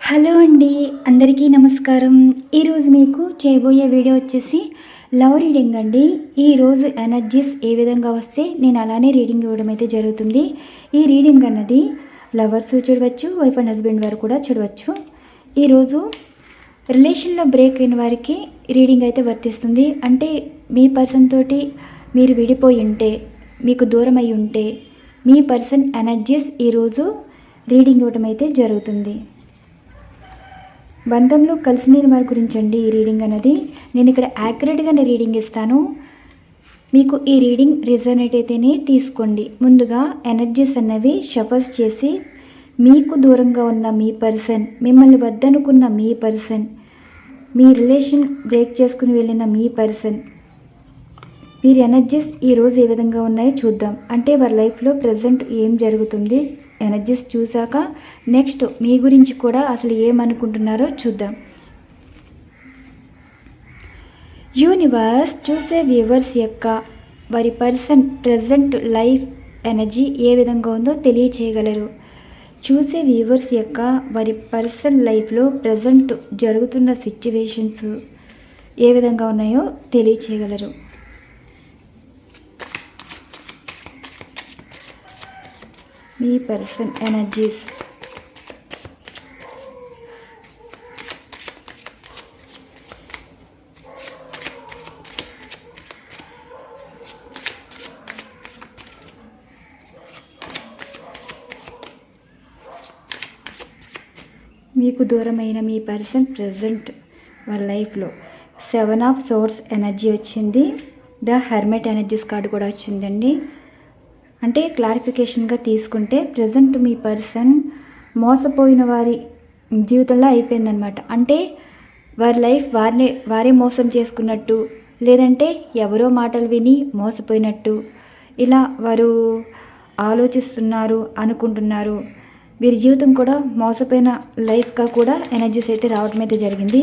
Hello అండి అందరికీ నమస్కారం. ఈరోజు మీకు చేయబోయే వీడియో వచ్చేసి లవ్ రీడింగ్ అండి. ఈరోజు ఎనర్జీస్ ఏ విధంగా వస్తే నేను అలానే రీడింగ్ ఇవ్వడం అయితే జరుగుతుంది. ఈ రీడింగ్ అన్నది లవర్స్ చూడవచ్చు వైఫ్ అండ్ హస్బెండ్ వారు కూడా చూడవచ్చు. ఈరోజు రిలేషన్లో బ్రేక్ అయిన వారికి రీడింగ్ అయితే వర్తిస్తుంది. అంటే మీ పర్సన్ తోటి మీరు విడిపోయి ఉంటే మీకు దూరం అయి ఉంటే మీ పర్సన్ ఎనర్జీస్ ఈరోజు రీడింగ్ ఇవ్వడం అయితే జరుగుతుంది. బంధంలో కలిసినీరు వారి గురించి అండి ఈ రీడింగ్ అనేది నేను ఇక్కడ యాక్యురేట్గానే రీడింగ్ ఇస్తాను. మీకు ఈ రీడింగ్ రిజనేట్ అయితేనే తీసుకోండి. ముందుగా ఎనర్జీస్ అన్నవి షఫల్స్ చేసి మీకు దూరంగా ఉన్న మీ పర్సన్ మిమ్మల్ని వద్దనుకున్న మీ పర్సన్ మీ రిలేషన్ బ్రేక్ చేసుకుని వెళ్ళిన మీ పర్సన్. వీరి ఎనర్జీస్ ఈరోజు ఏ విధంగా ఉన్నాయో చూద్దాం. అంటే వారి లైఫ్లో ప్రజెంట్ ఏం జరుగుతుంది? ఎనర్జీస్ చూశాక నెక్స్ట్ మీ గురించి కూడా అసలు ఏమనుకుంటున్నారో చూద్దాం. యూనివర్స్ చూసే వ్యూవర్స్ యొక్క వారి పర్సన్ ప్రజెంట్ లైఫ్ ఎనర్జీ ఏ విధంగా ఉందో తెలియచేయగలరు. చూసే వ్యూవర్స్ యొక్క వారి పర్సన్ లైఫ్లో ప్రజెంట్ జరుగుతున్న సిచ్యువేషన్స్ ఏ విధంగా ఉన్నాయో తెలియచేయగలరు. ఈ పర్సన్ ఎనర్జీస్. మీకు దూరమైన మీ పర్సన్ ప్రజెంట్ వాళ్ళ లైఫ్లో. సెవెన్ ఆఫ్ సోర్స్ ఎనర్జీ వచ్చింది. ద హెర్మెట్ ఎనర్జీస్ కార్డు కూడా వచ్చిందండి. అంటే క్లారిఫికేషన్గా తీసుకుంటే ప్రజెంట్ మీ పర్సన్ మోసపోయిన వారి జీవితంలో అయిపోయిందనమాట అంటే వారి లైఫ్ వారినే వారే మోసం చేసుకున్నట్టు లేదంటే ఎవరో మాటలు విని మోసపోయినట్టు ఇలా వారు ఆలోచిస్తున్నారు అనుకుంటున్నారు. వీరి జీవితం కూడా మోసపోయిన లైఫ్గా కూడా ఎనర్జీస్ అయితే రావడం అయితే జరిగింది.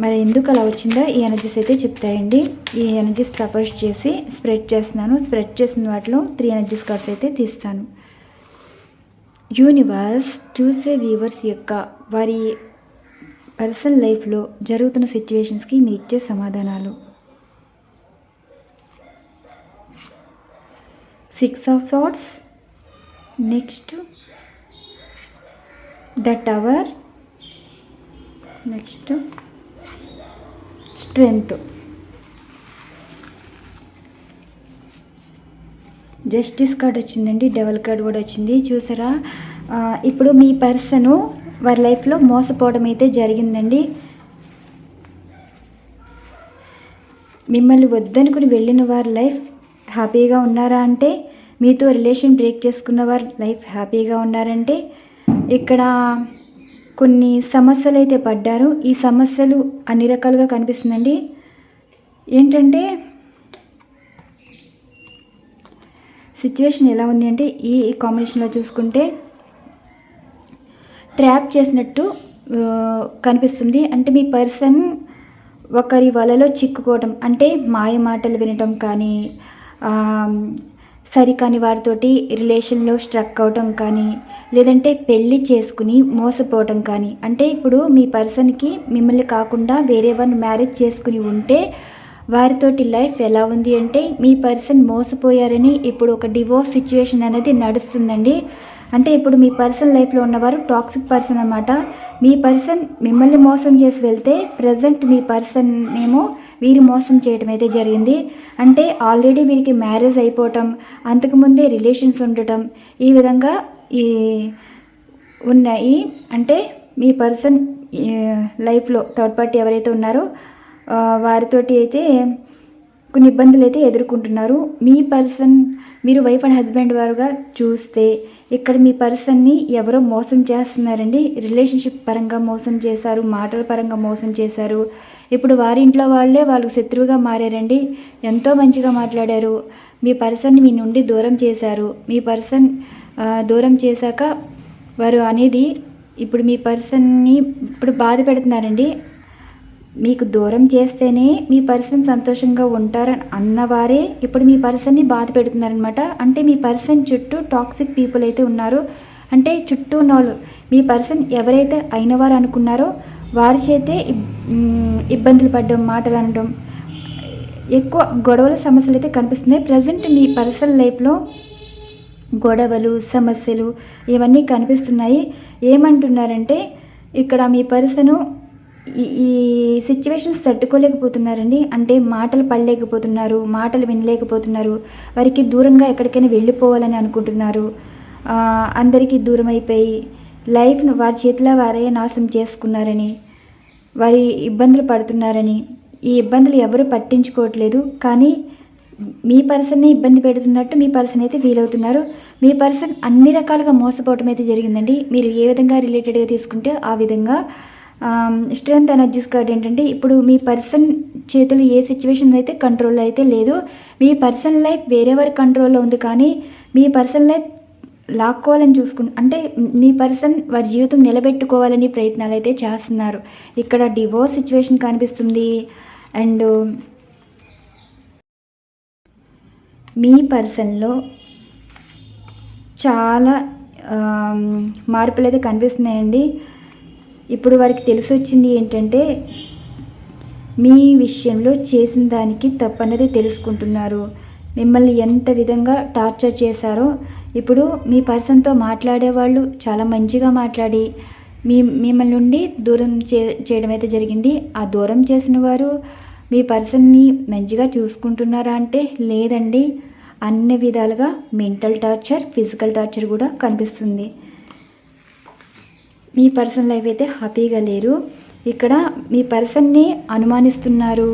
మరి ఎందుకు అలా వచ్చిందో ఈ ఎనర్జీస్ అయితే చెప్తాయండి. ఈ ఎనర్జీస్ సపోజ్ చేసి స్ప్రెడ్ చేస్తున్నాను. స్ప్రెడ్ చేసిన వాటిలో త్రీ ఎనర్జీస్ కార్డ్స్ అయితే తీస్తాను. యూనివర్స్ చూసే వ్యూవర్స్ యొక్క వారి పర్సనల్ లైఫ్లో జరుగుతున్న సిచ్యువేషన్స్కి మీరు ఇచ్చే సమాధానాలు. Six of swords next the tower next strength. Justice card వచ్చిందండి డెవల్ కార్డ్ కూడా వచ్చింది. చూసారా? ఇప్పుడు మీ పర్సను వారి లైఫ్లో మోసపోవడం అయితే జరిగిందండి. మిమ్మల్ని వద్దనుకుని వెళ్ళిన వారి లైఫ్ హ్యాపీగా ఉన్నారా అంటే మీతో రిలేషన్ బ్రేక్ చేసుకున్న వారి లైఫ్ హ్యాపీగా ఉన్నారంటే ఇక్కడ కొన్ని సమస్యలు అయితే పడ్డారు. ఈ సమస్యలు అన్ని రకాలుగా కనిపిస్తుందండి. ఏంటంటే సిచ్యువేషన్ ఎలా ఉంది అంటే ఈ కాంబినేషన్లో చూసుకుంటే ట్రాప్ చేసినట్టు కనిపిస్తుంది. అంటే మీ పర్సన్ ఒకరి వలలో చిక్కుకోవడం అంటే మాయ మాటలు వినటం కానీ సరికాని వారితోటి రిలేషన్లో స్ట్రక్ అవటం కానీ లేదంటే పెళ్ళి చేసుకుని మోసపోవటం కానీ అంటే ఇప్పుడు మీ పర్సన్కి మిమ్మల్ని కాకుండా వేరే వారిని మ్యారేజ్ చేసుకుని ఉంటే వారితోటి లైఫ్ ఎలా ఉంది అంటే మీ పర్సన్ మోసపోయారని ఇప్పుడు ఒక డివోర్స్ సిచ్యువేషన్ అనేది నడుస్తుందండి. అంటే ఇప్పుడు మీ పర్సన్ లైఫ్లో ఉన్నవారు టాక్సిక్ పర్సన్ అనమాట మీ పర్సన్ మిమ్మల్ని మోసం చేసి వెళ్తే ప్రజెంట్ మీ పర్సన్ ఏమో వీరు మోసం చేయటం అయితే జరిగింది. అంటే ఆల్రెడీ వీరికి మ్యారేజ్ అయిపోవటం అంతకుముందే రిలేషన్స్ ఉండటం ఈ విధంగా ఈ ఉన్నాయి. అంటే మీ పర్సన్ లైఫ్లో థర్డ్ పార్టీ ఎవరైతే ఉన్నారో వారితోటి అయితే కొన్ని ఇబ్బందులు అయితే ఎదుర్కొంటున్నారు. మీ పర్సన్ మీరు వైఫ్ అండ్ హస్బెండ్ వారుగా చూస్తే ఇక్కడ మీ పర్సన్ని ఎవరో మోసం చేస్తున్నారండి. రిలేషన్షిప్ పరంగా మోసం చేశారు మాటల పరంగా మోసం చేశారు. ఇప్పుడు వారి ఇంట్లో వాళ్ళే వాళ్ళు శత్రువుగా మారారండి. ఎంతో మంచిగా మాట్లాడారు. మీ పర్సన్ని మీ నుండి దూరం చేశారు. మీ పర్సన్ దూరం చేశాక వారు అనేది ఇప్పుడు మీ పర్సన్ని ఇప్పుడు బాధ పెడుతున్నారండి. మీకు దూరం చేస్తేనే మీ పర్సన్ సంతోషంగా ఉంటారని అన్నవారే ఇప్పుడు మీ పర్సన్ని బాధ పెడుతున్నారనమాట అంటే మీ పర్సన్ చుట్టూ టాక్సిక్ పీపుల్ అయితే ఉన్నారు. అంటే చుట్టూ ఉన్న వాళ్ళు మీ పర్సన్ ఎవరైతే అయినవారు అనుకున్నారో వారి చేతే ఇబ్బందులు పడడం మాటలు అనడం ఎక్కువ గొడవల సమస్యలు అయితే కనిపిస్తున్నాయి. ప్రజెంట్ మీ పర్సనల్ లైఫ్లో గొడవలు సమస్యలు ఇవన్నీ కనిపిస్తున్నాయి. ఏమంటున్నారంటే ఇక్కడ మీ పర్సను ఈ ఈ సిచ్యువేషన్స్ తట్టుకోలేకపోతున్నారండి. అంటే మాటలు పడలేకపోతున్నారు మాటలు వినలేకపోతున్నారు. వారికి దూరంగా ఎక్కడికైనా వెళ్ళిపోవాలని అనుకుంటున్నారు. అందరికీ దూరం అయిపోయి లైఫ్ను వారి చేతిలో వారే నాశనం చేసుకున్నారని వారి ఇబ్బందులు పడుతున్నారని ఈ ఇబ్బందులు ఎవరు పట్టించుకోవట్లేదు. కానీ మీ పర్సన్ని ఇబ్బంది పెడుతున్నట్టు మీ పర్సన్ అయితే ఫీల్ అవుతున్నారు. మీ పర్సన్ అన్ని రకాలుగా మోసపోవటం అయితే జరిగిందండి. మీరు ఏ విధంగా రిలేటెడ్గా తీసుకుంటే ఆ విధంగా స్ట్రెంత్ ఎనర్జీస్ కార్డ్ ఏంటంటే ఇప్పుడు మీ పర్సన్ చేతులు ఏ సిచ్యువేషన్ అయితే కంట్రోల్లో అయితే లేదు మీ పర్సన్ లైఫ్ వేరేవారి కంట్రోల్లో ఉంది కానీ మీ పర్సన్ లైఫ్ లాక్కోవాలని చూసుకు అంటే మీ పర్సన్ వారి జీవితం నిలబెట్టుకోవాలని ప్రయత్నాలు అయితే చేస్తున్నారు. ఇక్కడ డివోర్స్ సిచ్యువేషన్ కనిపిస్తుంది. అండ్ మీ పర్సన్లో చాలా మార్పులు అయితే కనిపిస్తున్నాయండి. ఇప్పుడు వారికి తెలిసి వచ్చింది ఏంటంటే మీ విషయంలో చేసిన దానికి తప్పన్నది తెలుసుకుంటున్నారు. మిమ్మల్ని ఎంత విధంగా టార్చర్ చేశారో ఇప్పుడు మీ పర్సన్తో మాట్లాడే వాళ్ళు చాలా మంచిగా మాట్లాడి మీ మిమ్మల్ని నుండి దూరం చే చేయడం అయితే జరిగింది. ఆ దూరం చేసిన వారు మీ పర్సన్ని మంచిగా చూసుకుంటున్నారా అంటే లేదండి. అన్ని విధాలుగా మెంటల్ టార్చర్ ఫిజికల్ టార్చర్ కూడా కనిపిస్తుంది. మీ పర్సన్ లైఫ్ అయితే హ్యాపీగా లేరు. ఇక్కడ మీ పర్సన్ని అనుమానిస్తున్నారు.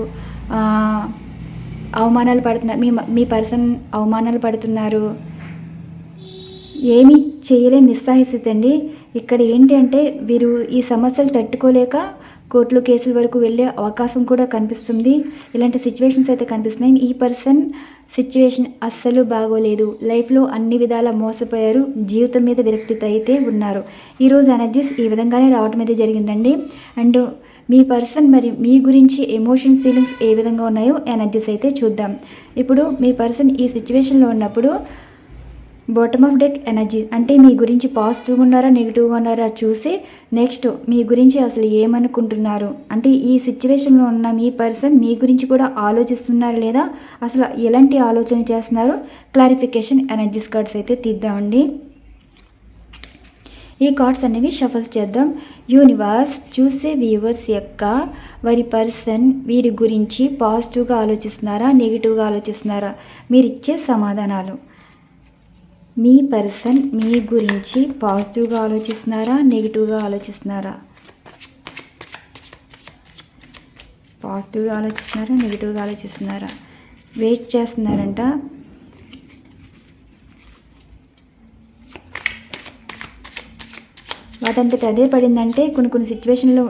అవమానాలు పడుతున్నారు మీ మీ పర్సన్ అవమానాలు పడుతున్నారు. ఏమీ చేయలేని నిస్సహాయస్థితి అండి. ఇక్కడ ఏంటి అంటే వీరు ఈ సమస్యలు తట్టుకోలేక కోర్టులు కేసుల వరకు వెళ్ళే అవకాశం కూడా కనిపిస్తుంది. ఇలాంటి సిచ్యువేషన్స్ అయితే కనిపిస్తున్నాయి. ఈ పర్సన్ సిచ్యువేషన్ అస్సలు బాగోలేదు. లైఫ్లో అన్ని విధాలా మోసపోయారు. జీవితం మీద విరక్తితో అయితే ఉన్నారు. ఈరోజు ఎనర్జీస్ ఈ విధంగానే రావడం అయితే జరిగిందండి. అండ్ మీ పర్సన్ మరి మీ గురించి ఎమోషన్స్ ఫీలింగ్స్ ఏ విధంగా ఉన్నాయో ఎనర్జీస్ అయితే చూద్దాం. ఇప్పుడు మీ పర్సన్ ఈ సిచ్యువేషన్లో ఉన్నప్పుడు బాటమ్ ఆఫ్ డెక్ ఎనర్జీ అంటే మీ గురించి పాజిటివ్గా ఉన్నారా నెగిటివ్గా ఉన్నారా చూసి నెక్స్ట్ మీ గురించి అసలు ఏమనుకుంటున్నారు? అంటే ఈ సిచ్యువేషన్లో ఉన్న మీ పర్సన్ మీ గురించి కూడా ఆలోచిస్తున్నారు లేదా? అసలు ఎలాంటి ఆలోచన చేస్తున్నారు? క్లారిఫికేషన్ ఎనర్జీస్ కార్డ్స్ అయితే తీద్దామండి. ఈ కార్డ్స్ అనేవి షఫల్స్ చేద్దాం. యూనివర్స్ చూసే వ్యూవర్స్ యొక్క వారి పర్సన్ వీరి గురించి పాజిటివ్గా ఆలోచిస్తున్నారా నెగిటివ్గా ఆలోచిస్తున్నారా? మీరు ఇచ్చే సమాధానాలు. మీ పర్సన్ మీ గురించి పాజిటివ్గా ఆలోచిస్తున్నారా నెగిటివ్గా ఆలోచిస్తున్నారా? పాజిటివ్గా ఆలోచిస్తున్నారా నెగిటివ్గా ఆలోచిస్తున్నారా? వెయిట్ చేస్తున్నారంట. వాటంతట అదే పడిందంటే కొన్ని కొన్ని సిచ్యువేషన్లో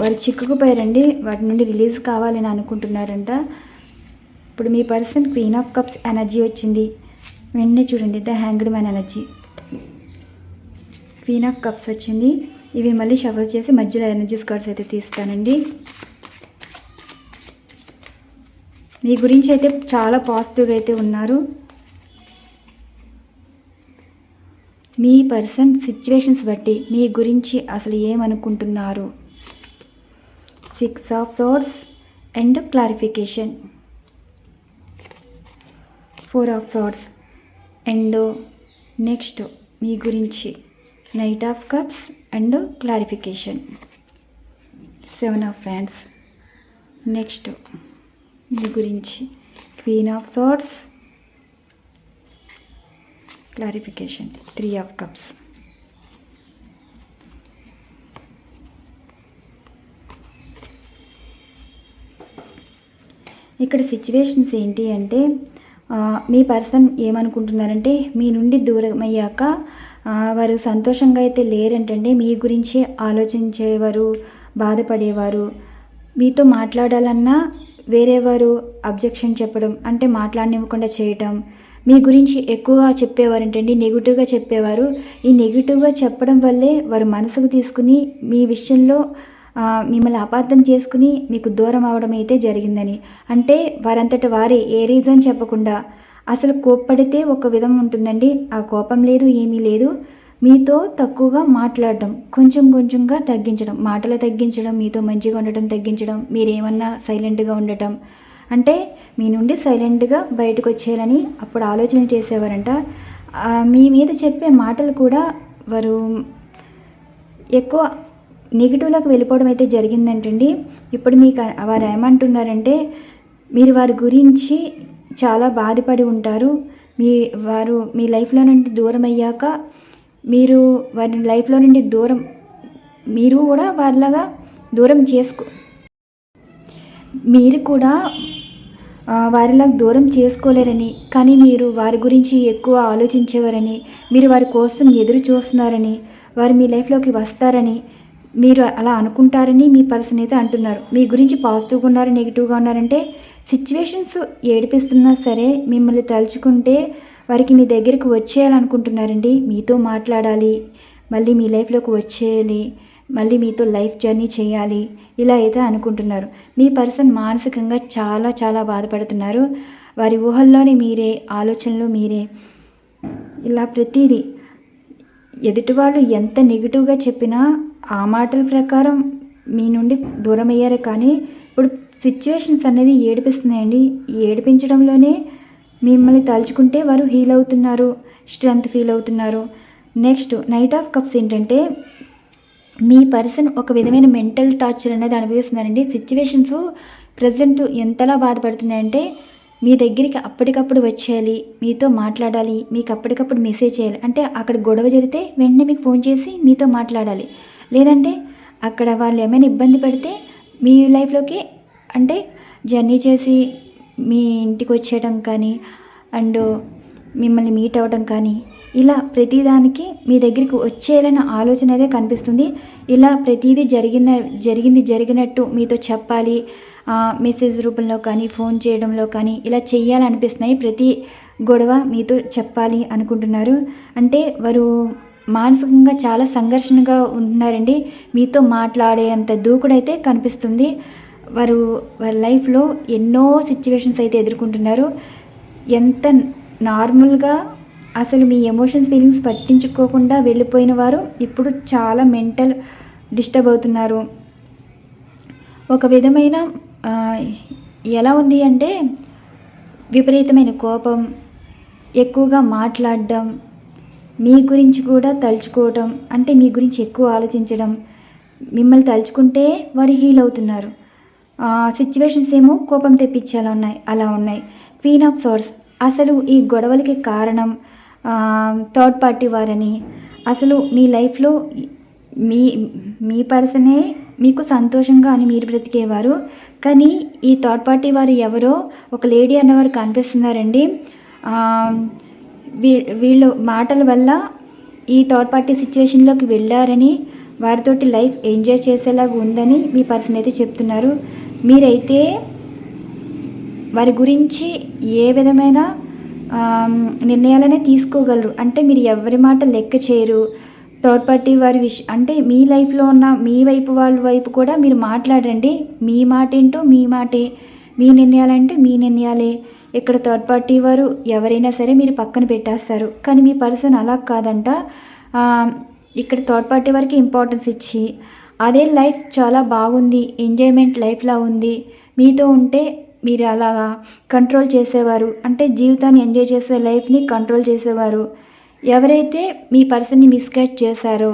వారు చిక్కుకుపోయారండి. వాటి నుండి రిలీజ్ కావాలని అనుకుంటున్నారంట. ఇప్పుడు మీ person queen of cups energy వచ్చింది. వెంటనే చూడండి the hanged man energy queen of cups వచ్చింది. ఇవి మళ్ళీ షఫల్ చేసి మధ్యలో ఎనర్జీ కార్డ్స్ అయితే తీస్తానండి. మీ గురించి అయితే చాలా పాజిటివ్గా అయితే ఉన్నారు. మీ పర్సన్ సిచ్యువేషన్స్ బట్టి మీ గురించి అసలు ఏమనుకుంటున్నారు? Six of swords and clarification. Four of swords and next మీ గురించి knight of cups and clarification. Seven of fans next మీ గురించి queen of swords clarification three of cups. ఇక్కడ సిచ్యువేషన్స్ ఏంటి అంటే మీ పర్సన్ ఏమనుకుంటున్నారంటే మీ నుండి దూరం అయ్యాక వారు సంతోషంగా అయితే లేరంటండి మీ గురించి ఆలోచించేవారు బాధపడేవారు. మీతో మాట్లాడాలన్నా వేరేవారు అబ్జెక్షన్ చెప్పడం అంటే మాట్లాడనివ్వకుండా చేయటం మీ గురించి ఎక్కువగా చెప్పేవారంటండి నెగిటివ్గా చెప్పేవారు. ఈ నెగిటివ్గా చెప్పడం వల్లే వారు మనసుకు తీసుకుని మీ విషయంలో మిమ్మల్ని అపార్థం చేసుకుని మీకు దూరం అవడం అయితే జరిగిందని. అంటే వారంతట వారే ఏ రీజన్ చెప్పకుండా అసలు కోప్పడితే ఒక విధం ఉంటుందండి. ఆ కోపం లేదు ఏమీ లేదు. మీతో తక్కువగా మాట్లాడడం కొంచెం కొంచెంగా తగ్గించడం మాటలు తగ్గించడం మీతో మంచిగా ఉండటం తగ్గించడం మీరేమన్నా సైలెంట్గా ఉండటం. అంటే మీ నుండి సైలెంట్గా బయటకు వచ్చేయాలని అప్పుడు ఆలోచన చేసేవారంట. మీ మీద చెప్పే మాటలు కూడా వారు ఎక్కువ నెగిటివ్లోకి వెళ్ళిపోవడం అయితే జరిగిందంటండి. ఇప్పుడు మీకు వారు ఏమంటున్నారంటే మీరు వారి గురించి చాలా బాధపడి ఉంటారు. మీ వారు మీ లైఫ్లో నుండి దూరం అయ్యాక మీరు వారి లైఫ్లో నుండి దూరం మీరు కూడా వారిలాగా దూరం చేసుకో మీరు కూడా వారిలా దూరం చేసుకోలేరని కానీ మీరు వారి గురించి ఎక్కువ ఆలోచించేవారని మీరు వారి కోసం ఎదురు చూస్తున్నారని వారు మీ లైఫ్లోకి వస్తారని మీరు అలా అనుకుంటారని మీ పర్సన్ అయితే అంటున్నారు. మీ గురించి పాజిటివ్గా ఉన్నారు నెగిటివ్గా ఉన్నారంటే సిచ్యువేషన్స్ ఏడిపిస్తున్నా సరే మిమ్మల్ని తలుచుకుంటే వారికి మీ దగ్గరికి వచ్చేయాలనుకుంటున్నారండి. మీతో మాట్లాడాలి మళ్ళీ మీ లైఫ్లోకి వచ్చేయాలి మళ్ళీ మీతో లైఫ్ జర్నీ చేయాలి ఇలా అయితే అనుకుంటున్నారు. మీ పర్సన్ మానసికంగా చాలా చాలా బాధపడుతున్నారు. వారి ఊహల్లోనే మీరే ఆలోచనలు మీరే. ఇలా ప్రతిదీ ఎదుటివాళ్ళు ఎంత నెగిటివ్గా చెప్పినా ఆ మాటల ప్రకారం మీ నుండి దూరం అయ్యారు కానీ ఇప్పుడు సిచ్యువేషన్స్ అనేవి ఏడిపిస్తున్నాయండి. ఏడిపించడంలోనే మిమ్మల్ని తలుచుకుంటే వారు హీల్ అవుతున్నారు స్ట్రెంగ్త్ ఫీల్ అవుతున్నారు. నెక్స్ట్ నైట్ ఆఫ్ కప్స్ ఏంటంటే మీ పర్సన్ ఒక విధమైన మెంటల్ టార్చర్ అనేది అనుభవిస్తున్నారండి. సిచ్యువేషన్స్ ప్రజెంట్ ఎంతలా బాధపడుతున్నాయంటే మీ దగ్గరికి అప్పటికప్పుడు వచ్చేయాలి మీతో మాట్లాడాలి మీకు అప్పటికప్పుడు మెసేజ్ చేయాలి. అంటే అక్కడ గొడవ జరిగితే వెంటనే మీకు ఫోన్ చేసి మీతో మాట్లాడాలి. లేదంటే అక్కడ వాళ్ళు ఏమైనా ఇబ్బంది పడితే మీ లైఫ్లోకి అంటే జర్నీ చేసి మీ ఇంటికి వచ్చేయడం కానీ అండ్ మిమ్మల్ని మీట్ అవ్వడం కానీ ఇలా ప్రతిదానికి మీ దగ్గరికి వచ్చేయాలన్న ఆలోచన అయితే కనిపిస్తుంది. ఇలా ప్రతిదీ జరిగిన జరిగింది జరిగినట్టు మీతో చెప్పాలి మెసేజ్ రూపంలో కానీ ఫోన్ చేయడంలో కానీ ఇలా చేయాలనిపిస్తున్నాయి ప్రతి గొడవ మీతో చెప్పాలి అనుకుంటున్నారు. అంటే వారు మానసికంగా చాలా సంఘర్షణగా ఉంటున్నారండి. మీతో మాట్లాడేంత దూకుడైతే కనిపిస్తుంది. వారు వారి లైఫ్లో ఎన్నో సిచ్యువేషన్స్ అయితే ఎదుర్కొంటున్నారు. ఎంత నార్మల్గా అసలు మీ ఎమోషన్స్ ఫీలింగ్స్ పట్టించుకోకుండా వెళ్ళిపోయిన వారు ఇప్పుడు చాలా మెంటల్ డిస్టర్బ్ అవుతున్నారు. ఒక విధమైన ఎలా ఉంది అంటే విపరీతమైన కోపం ఎక్కువగా మాట్లాడడం మీ గురించి కూడా తలుచుకోవటం అంటే మీ గురించి ఎక్కువ ఆలోచించడం మిమ్మల్ని తలుచుకుంటే వారు హీల్ అవుతున్నారు. సిచ్యువేషన్స్ ఏమో కోపం తెప్పించేలా ఉన్నాయి అలా ఉన్నాయి. క్వీన్ ఆఫ్ సోర్స్ అసలు ఈ గొడవలకి కారణం థర్డ్ పార్టీ వారని అసలు మీ లైఫ్లో మీ మీ పర్సనే మీకు సంతోషంగా అని మీరు బ్రతికేవారు. కానీ ఈ థర్డ్ పార్టీ వారు ఎవరో ఒక లేడీ అన్నవారు కనిపిస్తున్నారండి. వీ వీళ్ళు మాటల వల్ల ఈ థర్డ్ పార్టీ సిచ్యువేషన్లోకి వెళ్ళారని వారితోటి లైఫ్ ఎంజాయ్ చేసేలాగా ఉందని మీ పర్సన్ అయితే చెప్తున్నారు. మీరైతే వారి గురించి ఏ విధమైన నిర్ణయాలనే తీసుకోగలరు? అంటే మీరు ఎవరి మాట లెక్క చేయరు? థర్డ్ పార్టీ వారి విష అంటే మీ లైఫ్లో ఉన్న మీ వైపు వాళ్ళ వైపు కూడా మీరు మాట్లాడండి. మీ మాట ఏంటో మీ మాటే. మీ నిర్ణయాలంటే మీ నిర్ణయాలే. ఇక్కడ థర్డ్ పార్టీ వారు ఎవరైనా సరే మీరు పక్కన పెట్టేస్తారు. కానీ మీ పర్సన్ అలా కాదంట. ఇక్కడ థర్డ్ పార్టీ వారికి ఇంపార్టెన్స్ ఇచ్చి అదే లైఫ్ చాలా బాగుంది ఎంజాయ్మెంట్ లైఫ్లా ఉంది మీతో ఉంటే మీరు అలాగా కంట్రోల్ చేసేవారు. అంటే జీవితాన్ని ఎంజాయ్ చేసే లైఫ్ని కంట్రోల్ చేసేవారు. ఎవరైతే మీ పర్సన్ని మిస్గైడ్ చేశారో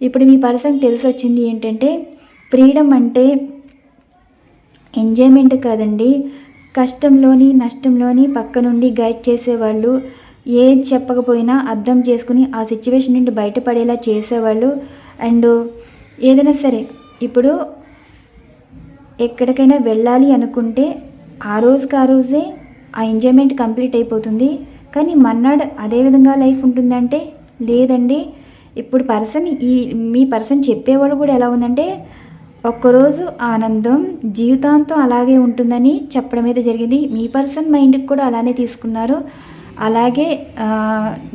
ఇప్పుడు మీ పర్సన్ తెలిసి వచ్చింది ఏంటంటే ఫ్రీడమ్ అంటే ఎంజాయ్మెంట్ కాదండి. కష్టంలోని నష్టంలోని పక్క నుండి గైడ్ చేసేవాళ్ళు. ఏం చెప్పకపోయినా అర్థం చేసుకుని ఆ సిచ్యువేషన్ నుండి బయటపడేలా చేసేవాళ్ళు. అండ్ ఏదైనా సరే ఇప్పుడు ఎక్కడికైనా వెళ్ళాలి అనుకుంటే ఆ రోజుకి ఆ రోజే ఆ ఎంజాయ్మెంట్ కంప్లీట్ అయిపోతుంది. కానీ మన్నాడు అదే విధంగా లైఫ్ ఉంటుందంటే లేదండి. ఇప్పుడు పర్సన్ ఈ మీ పర్సన్ చెప్పేవాడు కూడా ఎలా ఉందంటే ఒక్కరోజు ఆనందం జీవితాంతం అలాగే ఉంటుందని చెప్పడం అయితే జరిగింది. మీ పర్సన్ మైండ్కి కూడా అలానే తీసుకున్నారు. అలాగే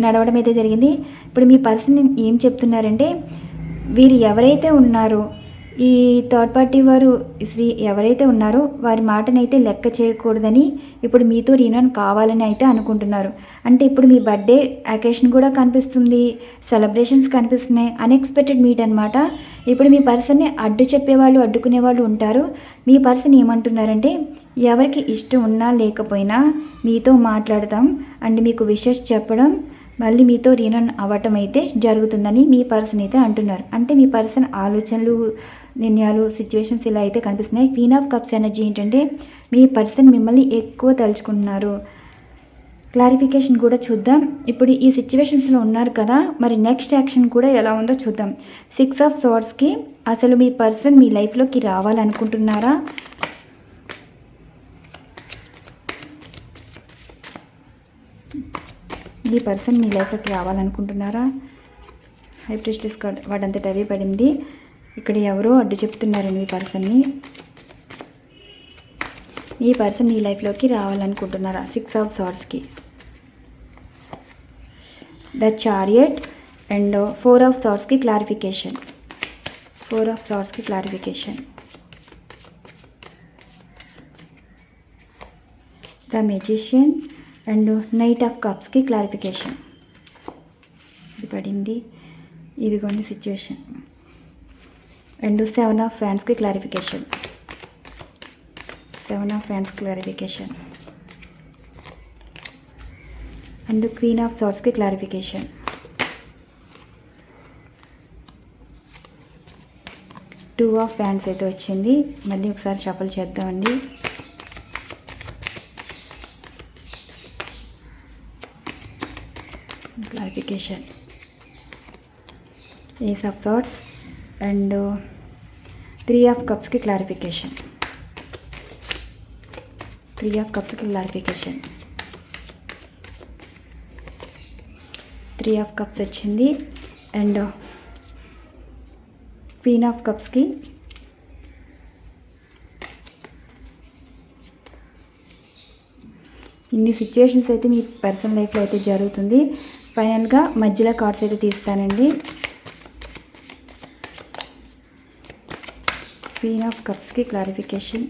నడవడం అయితే జరిగింది. ఇప్పుడు మీ పర్సన్ ఏం చెప్తున్నారంటే వీరు ఎవరైతే ఉన్నారో ఈ థర్డ్ పార్టీ వారు శ్రీ ఎవరైతే ఉన్నారో వారి మాటనైతే లెక్క చేయకూడదని ఇప్పుడు మీతో రీనాన్ కావాలని అయితే అనుకుంటున్నారు. అంటే ఇప్పుడు మీ బర్త్డే అకేషన్ కూడా కనిపిస్తుంది సెలబ్రేషన్స్ కనిపిస్తున్నాయి అన్ఎక్స్పెక్టెడ్ మీట్ అనమాట ఇప్పుడు మీ పర్సన్ని అడ్డు చెప్పేవాళ్ళు అడ్డుకునే వాళ్ళు ఉంటారు. మీ పర్సన్ ఏమంటున్నారంటే ఎవరికి ఇష్టం ఉన్నా లేకపోయినా మీతో మాట్లాడతాం అండ్ మీకు విషెస్ చెప్పడం మళ్ళీ మీతో రీనన్ అవ్వటం అయితే జరుగుతుందని మీ పర్సన్ అయితే అంటున్నారు. అంటే మీ పర్సన్ ఆలోచనలు నిర్ణయాలు సిచ్యువేషన్స్ ఇలా అయితే కనిపిస్తున్నాయి. క్వీన్ ఆఫ్ కప్స్ ఎనర్జీ ఏంటంటే మీ పర్సన్ మిమ్మల్ని ఎక్కువ తలుచుకుంటున్నారు. క్లారిఫికేషన్ కూడా చూద్దాం. ఇప్పుడు ఈ సిచ్యువేషన్స్లో ఉన్నారు కదా మరి నెక్స్ట్ యాక్షన్ కూడా ఎలా ఉందో చూద్దాం. సిక్స్ ఆఫ్ సోర్స్కి అసలు మీ పర్సన్ మీ లైఫ్లోకి రావాలనుకుంటున్నారా? ఈ పర్సన్ మీ లైఫ్లోకి రావాలనుకుంటున్నారా? హై ప్రెస్టిస్ కార్డ్ వాడంతట అవే పడింది. ఇక్కడ ఎవరో అడ్డు చెప్తున్నారు మీ పర్సన్ని. మీ పర్సన్ మీ లైఫ్లోకి రావాలనుకుంటున్నారా? Six of సార్స్కి the chariot and four of సార్స్కి clarification. Four of సార్స్కి clarification. The magician and knight of కప్స్కి clarification ఇది పడింది. ఇదిగోండి సిచ్యువేషన్ అండ్ సెవెన్ ఆఫ్ ఫ్యాన్స్కి క్లారిఫికేషన్ సెవెన్ ఆఫ్ ఫ్యాన్స్ క్లారిఫికేషన్ అండ్ క్వీన్ ఆఫ్ సార్ట్స్కి క్లారిఫికేషన్ టూ ఆఫ్ ఫ్యాన్స్ అయితే వచ్చింది. మళ్ళీ ఒకసారి షఫల్ చేద్దామండి. Clarification ace of swords and three of కప్స్కి clarification three of కప్స్కి క్లారిఫికేషన్ త్రీ ఆఫ్ కప్స్ వచ్చింది. అండ్ క్వీన్ ఆఫ్ కప్స్కి ఇన్ని సిచ్యువేషన్స్ అయితే మీ పర్సనల్ లైఫ్లో అయితే జరుగుతుంది. ఫైనల్గా మధ్యలో కార్డ్స్ అయితే తీస్తానండి. క్వీన్ ఆఫ్ కప్స్కి క్లారిఫికేషన్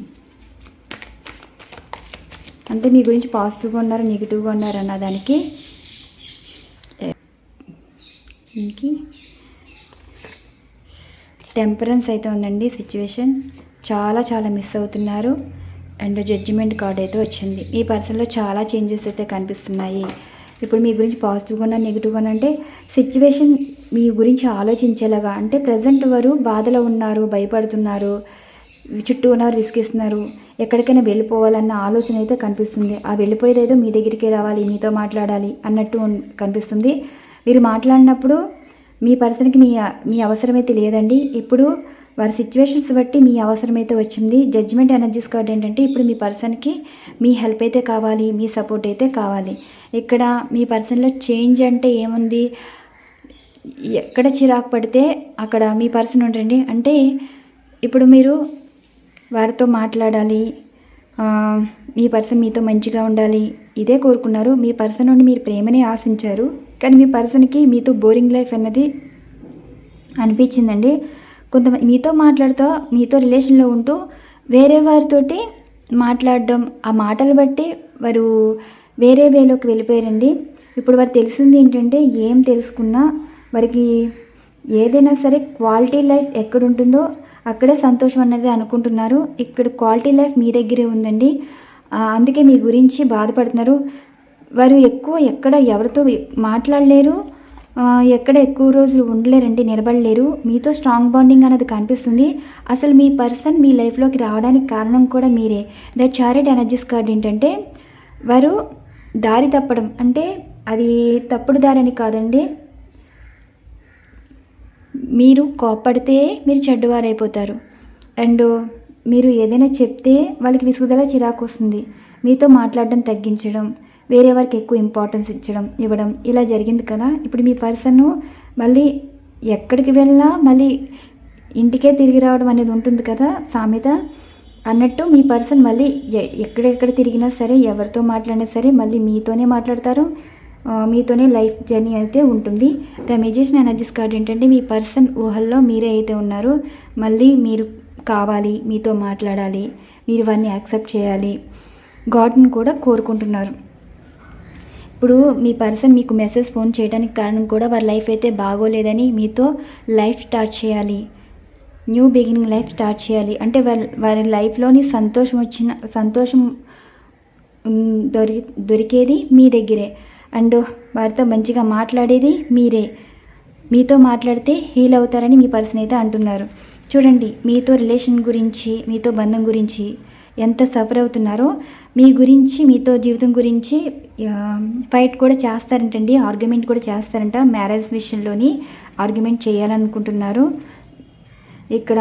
అంటే మీ గురించి పాజిటివ్గా ఉన్నారు నెగిటివ్గా ఉన్నారు అన్న దానికి? ఇంకి? టెంపరెన్స్ అయితే ఉందండి సిచ్యువేషన్ చాలా చాలా మిస్ అవుతున్నారు. అండ్ జడ్జిమెంట్ కార్డ్ అయితే వచ్చింది. ఈ పర్సన్లో చాలా చేంజెస్ అయితే కనిపిస్తున్నాయి. ఇప్పుడు మీ గురించి పాజిటివ్గా ఉన్నా నెగిటివ్గా అంటే సిచ్యువేషన్ మీ గురించి ఆలోచించేలాగా అంటే ప్రజెంట్ వారు బాధలో ఉన్నారు భయపడుతున్నారు చుట్టూ ఉన్నారు విసిగిస్తున్నారు ఎక్కడికైనా వెళ్ళిపోవాలన్న ఆలోచన అయితే కనిపిస్తుంది. ఆ వెళ్ళిపోయేదేదో మీ దగ్గరికి రావాలి మీతో మాట్లాడాలి అన్నట్టు కనిపిస్తుంది. మీరు మాట్లాడినప్పుడు మీ పర్సన్కి మీ మీ అవసరమైతే లేదండి. ఇప్పుడు వారి సిచ్యువేషన్స్ బట్టి మీ అవసరమైతే వచ్చింది. జడ్జ్మెంట్ ఎనర్జీస్ కార్డ్ ఏంటంటే ఇప్పుడు మీ పర్సన్కి మీ హెల్ప్ అయితే కావాలి మీ సపోర్ట్ అయితే కావాలి. ఇక్కడ మీ పర్సన్లో చేంజ్ అంటే ఏముంది? ఎక్కడ చిరాకు పడితే అక్కడ మీ పర్సన్ ఉండండి. అంటే ఇప్పుడు మీరు వారితో మాట్లాడాలి మీ పర్సన్ మీతో మంచిగా ఉండాలి ఇదే కోరుకున్నారు. మీ పర్సన్ నుండి మీరు ప్రేమనే ఆశించారు. కానీ మీ పర్సన్కి మీతో బోరింగ్ లైఫ్ అన్నది అనిపించిందండి. కొంతమంది మీతో మాట్లాడుతూ మీతో రిలేషన్లో ఉంటూ వేరే వారితోటి మాట్లాడడం ఆ మాటలు బట్టి వారు వేరే వేలోకి వెళ్ళిపోయారండి. ఇప్పుడు వారు తెలిసింది ఏంటంటే ఏం తెలుసుకున్నా వారికి ఏదైనా సరే క్వాలిటీ లైఫ్ ఎక్కడ ఉంటుందో అక్కడే సంతోషం అనేది అనుకుంటున్నారు. ఇక్కడ క్వాలిటీ లైఫ్ మీ దగ్గరే ఉందండి. అందుకే మీ గురించి బాధపడుతున్నారు. వారు ఎక్కువ ఎక్కడ ఎవరితో మాట్లాడలేరు. ఎక్కడ ఎక్కువ రోజులు ఉండలేరండి నిలబడలేరు. మీతో స్ట్రాంగ్ బాండింగ్ అనేది కనిపిస్తుంది. అసలు మీ పర్సన్ మీ లైఫ్లోకి రావడానికి కారణం కూడా మీరే. ద చారిట్ ఎనర్జీస్ కార్డ్ ఏంటంటే వారు దారి తప్పడం. అంటే అది తప్పుడు దారి అని కాదండి. మీరు కోప్పడితే మీరు చెడ్డవారైపోతారు. అండ్ మీరు ఏదైనా చెప్తే వాళ్ళకి విసుగుదల చిరాకు వస్తుంది. మీతో మాట్లాడడం తగ్గించడం వేరే వారికి ఎక్కువ ఇంపార్టెన్స్ ఇచ్చడం ఇవ్వడం ఇలా జరిగింది కదా. ఇప్పుడు మీ పర్సన్ మళ్ళీ ఎక్కడికి వెళ్ళినా మళ్ళీ ఇంటికే తిరిగి రావడం అనేది ఉంటుంది కదా సామెత. అన్నట్టు మీ పర్సన్ మళ్ళీ ఎక్కడెక్కడ తిరిగినా సరే ఎవరితో మాట్లాడినా సరే మళ్ళీ మీతోనే మాట్లాడతారు. మీతోనే లైఫ్ జర్నీ అయితే ఉంటుంది. ద మెజిషియన్ ఎనర్జీస్ కార్డ్ ఏంటంటే మీ పర్సన్ ఊహల్లో మీరే అయితే ఉన్నారో. మళ్ళీ మీరు కావాలి మీతో మాట్లాడాలి మీరు ఇవన్నీ యాక్సెప్ట్ చేయాలి. గాడ్ని కూడా కోరుకుంటున్నారు. ఇప్పుడు మీ పర్సన్ మీకు మెసేజ్ ఫోన్ చేయడానికి కారణం కూడా వారి లైఫ్ అయితే బాగోలేదని మీతో లైఫ్ స్టార్ట్ చేయాలి. న్యూ బిగినింగ్ లైఫ్ స్టార్ట్ చేయాలి. అంటే వారి వారి లైఫ్లోని సంతోషం వచ్చిన సంతోషం దొరి దొరికేది మీ దగ్గరే. అండ్ వారితో మంచిగా మాట్లాడేది మీరే. మీతో మాట్లాడితే హీల్ అవుతారని మీ పర్సన్ అయితే అంటున్నారు. చూడండి మీతో రిలేషన్ గురించి మీతో బంధం గురించి ఎంత సఫర్ అవుతున్నారో మీ గురించి మీతో జీవితం గురించి ఫైట్ కూడా చేస్తారంటండి ఆర్గ్యుమెంట్ కూడా చేస్తారంట మ్యారేజ్ విషయంలోని ఆర్గ్యుమెంట్ చేయాలనుకుంటున్నారు. ఇక్కడ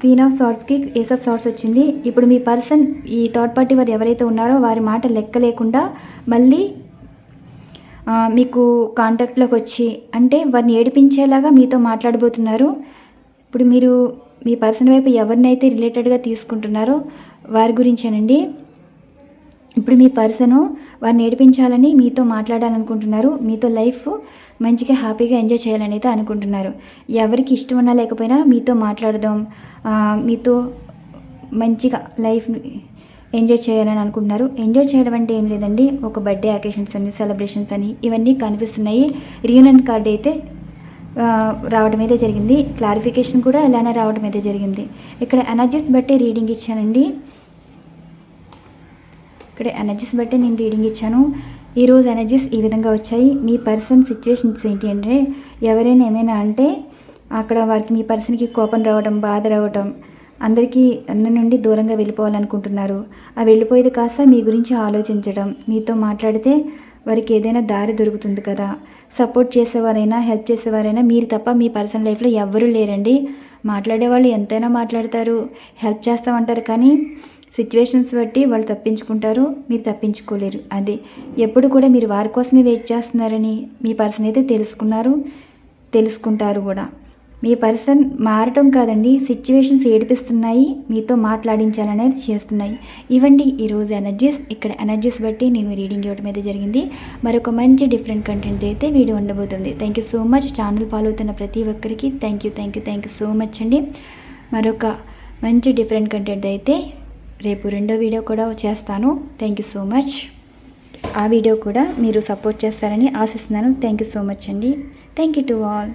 క్వీన్ ఆఫ్ సార్ట్స్కి ఏస్ ఆఫ్ సార్ట్స్ వచ్చింది. ఇప్పుడు మీ పర్సన్ ఈ థర్డ్ పార్టీ వారు ఎవరైతే ఉన్నారో వారి మాట లెక్క లేకుండా మళ్ళీ మీకు కాంటాక్ట్లోకి వచ్చి అంటే వారిని ఏడిపించేలాగా మీతో మాట్లాడబోతున్నారు. ఇప్పుడు మీరు మీ పర్సన్ వైపు ఎవరినైతే రిలేటెడ్గా తీసుకుంటున్నారో వారి గురించేనండి. ఇప్పుడు మీ పర్సను వారిని ఏడిపించాలని మీతో మాట్లాడాలనుకుంటున్నారు. మీతో లైఫ్ మంచిగా హ్యాపీగా ఎంజాయ్ చేయాలని అయితే అనుకుంటున్నారు. ఎవరికి ఇష్టం ఉన్నా లేకపోయినా మీతో మాట్లాడదాం. మీతో మంచిగా లైఫ్ ఎంజాయ్ చేయాలని అనుకుంటున్నారు. ఎంజాయ్ చేయడం అంటే ఏం లేదండి. ఒక బర్త్డే అకేషన్స్ అని సెలబ్రేషన్స్ అని ఇవన్నీ కనిపిస్తున్నాయి. రీయూనియన్ కార్డ్ అయితే రావడం అయితే జరిగింది. క్లారిఫికేషన్ కూడా అలానే రావడం అయితే జరిగింది. ఇక్కడ ఎనర్జీస్ బట్టి రీడింగ్ ఇచ్చానండి. ఇక్కడ ఎనర్జీస్ బట్టి నేను రీడింగ్ ఇచ్చాను. ఈరోజు ఎనర్జీస్ ఈ విధంగా వచ్చాయి. మీ పర్సన్ సిచ్యువేషన్స్ ఏంటి అంటే ఎవరైనా ఏమైనా అంటే అక్కడ వారికి మీ పర్సన్కి కోపం రావడం బాధ రావడం అందరికీ అందరి నుండి దూరంగా వెళ్ళిపోవాలనుకుంటున్నారు. ఆ వెళ్ళిపోయేది కాస్త మీ గురించి ఆలోచించడం మీతో మాట్లాడితే వారికి ఏదైనా దారి దొరుకుతుంది కదా. సపోర్ట్ చేసేవారైనా హెల్ప్ చేసేవారైనా మీరు తప్ప మీ పర్సనల్ లైఫ్లో ఎవ్వరూ లేరండి. మాట్లాడే వాళ్ళు ఎంతైనా మాట్లాడతారు. హెల్ప్ చేస్తామంటారు కానీ సిచ్యువేషన్స్ బట్టి వాళ్ళు తప్పించుకుంటారు మీరు తప్పించుకోలేరు. అదే ఎప్పుడు కూడా మీరు వారి కోసమే వెయిట్ చేస్తున్నారని మీ పర్సన్ అయితే తెలుసుకున్నారు తెలుసుకుంటారు కూడా. మీ పర్సన్ మారటం కాదండి సిచ్యువేషన్స్ ఏడిపిస్తున్నాయి మీతో మాట్లాడించాలనేది చేస్తున్నాయి. ఇవండి ఈరోజు ఎనర్జీస్ ఇక్కడ ఎనర్జీస్ బట్టి నేను రీడింగ్ ఇవ్వడం అయితే జరిగింది. మరొక మంచి డిఫరెంట్ కంటెంట్ అయితే వీడియో ఉండబోతుంది. Thank you so much channel follow అవుతున్న ప్రతి ఒక్కరికి thank you thank you thank you so much అండి. మరొక మంచి డిఫరెంట్ కంటెంట్ అయితే రేపు రెండో వీడియో కూడా చేస్తాను. థ్యాంక్ యూ సో మచ్ ఆ వీడియో కూడా మీరు సపోర్ట్ చేస్తారని ఆశిస్తున్నాను. థ్యాంక్ యూ సో మచ్ అండి. Thank you to all